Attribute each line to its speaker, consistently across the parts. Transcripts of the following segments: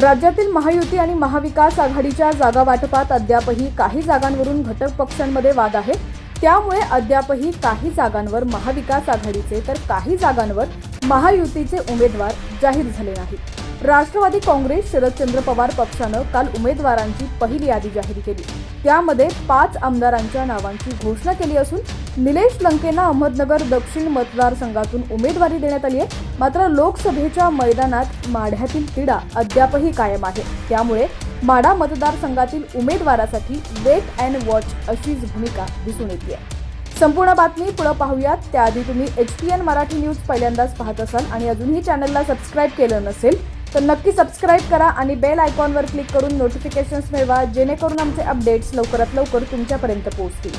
Speaker 1: राज्यातील महायुती आणि महाविकास आघाडीच्या जागा वाटपात अद्यापही काही जागांवरून घटक पक्षांमध्ये वाद आहे त्यामुळे अद्यापही काही जागांवर महाविकास आघाडीचे तर काही जागांवर महायुतीचे उमेदवार जाहीर झाले नाहीत. राष्ट्रवादी काँग्रेस शरदचंद्र पवार पक्षानं काल उमेदवारांची पहिली यादी जाहीर केली. त्यामध्ये पाच आमदारांच्या नावांची घोषणा केली असून निलेश लंकेंना अहमदनगर दक्षिण मतदारसंघातून उमेदवारी देण्यात आली आहे. मात्र लोकसभेच्या मैदानात माढ्यातील क्रीडा अद्यापही कायम आहे. त्यामुळे माढा मतदारसंघातील उमेदवारासाठी वेट अँड वॉच अशीच भूमिका दिसून येते. आहे संपूर्ण बातमी पुढे पाहूयात. त्याआधी तुम्ही H P N Marathi news पहिल्यांदाच पाहत असाल आणि अजूनही चॅनलला सबस्क्राईब केलं नसेल तर नक्की सबस्क्राईब करा आणि बेल आयकॉनवर क्लिक करून नोटिफिकेशन्स मिळवा जेणेकरून आमचे अपडेट्स लवकरात लवकर तुमच्यापर्यंत पोहोचतील.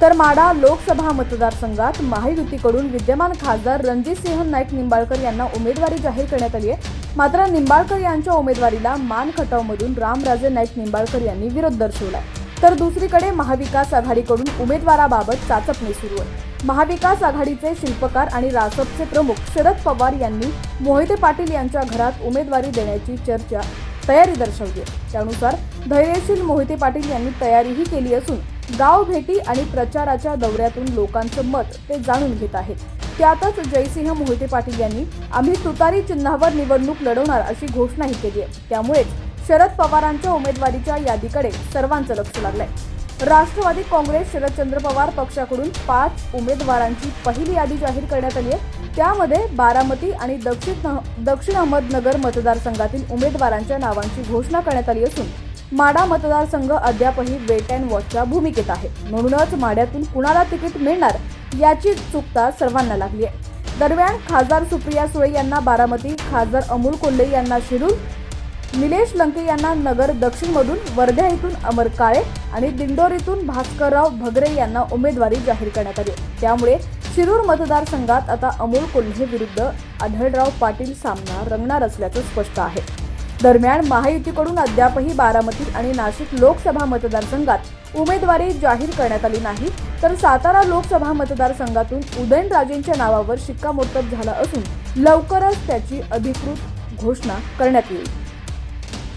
Speaker 1: तर माडा लोकसभा मतदारसंघात महायुतीकडून विद्यमान खासदार रणजितसिंह नाईक निंबाळकर यांना उमेदवारी जाहीर करण्यात आली आहे. मात्र निंबाळकर यांच्या उमेदवारीला मान खटावमधून रामराजे नाईक निंबाळकर यांनी विरोध दर्शवला तर दुसरीकडे महाविकास आघाडीकडून उमेदवाराबाबत चाचपणी सुरू आहे. महाविकास आघाडीचे शिल्पकार आणि रासपचे प्रमुख शरद पवार यांनी मोहिते पाटील यांच्या घरात उमेदवारी देण्याची चर्चा तयारी दर्शवली त्यानुसार धैर्यशील मोहिते पाटील यांनी तयारीही केली असून गाव भेटी आणि प्रचाराच्या दौऱ्यातून लोकांचं मत ते जाणून घेत आहेत. त्यातच जयसिंह मोहिते पाटील यांनी आम्ही तुतारी चिन्हावर निवडणूक लढवणार अशी घोषणाही केली आहे. त्यामुळेच शरद पवारांच्या उमेदवारीच्या यादीकडे सर्वांचं लक्ष लागलंय. राष्ट्रवादी काँग्रेस शरदचंद्र पवार पक्षाकडून पाच उमेदवारांची पहिली यादी जाहीर करण्यात आली आहे. त्यामध्ये बारामती आणि दक्षिण दक्षिण अहमदनगर मतदारसंघातील उमेदवारांच्या नावांची घोषणा करण्यात आली असून माडा मतदारसंघ अद्यापही वेट अँड वॉचच्या भूमिकेत आहे. म्हणूनच माड्यातून कुणाला तिकीट मिळणार याची चुकता सर्वांना लागली आहे. दरम्यान खासदार सुप्रिया सुळे यांना बारामती खासदार अमोल कोल्हे यांना शिरूर निलेश लंके यांना नगर दक्षिणमधून वर्ध्या इथून अमर काळे आणि दिंडोरीतून भास्करराव भगरे यांना उमेदवारी जाहीर करण्यात आली. त्यामुळे शिरूर मतदारसंघात आता अमोल कोल्हे विरुद्ध आढळराव पाटील सामना रंगणार असल्याचं स्पष्ट आहे. दरम्यान महायुतीकडून अद्यापही बारामती आणि नाशिक लोकसभा मतदारसंघात उमेदवारी जाहीर करण्यात आली नाही तर सातारा लोकसभा मतदारसंघातून उदयनराजेंच्या नावावर शिक्कामोर्तब झाला असून लवकरच त्याची अधिकृत घोषणा करण्यात येईल.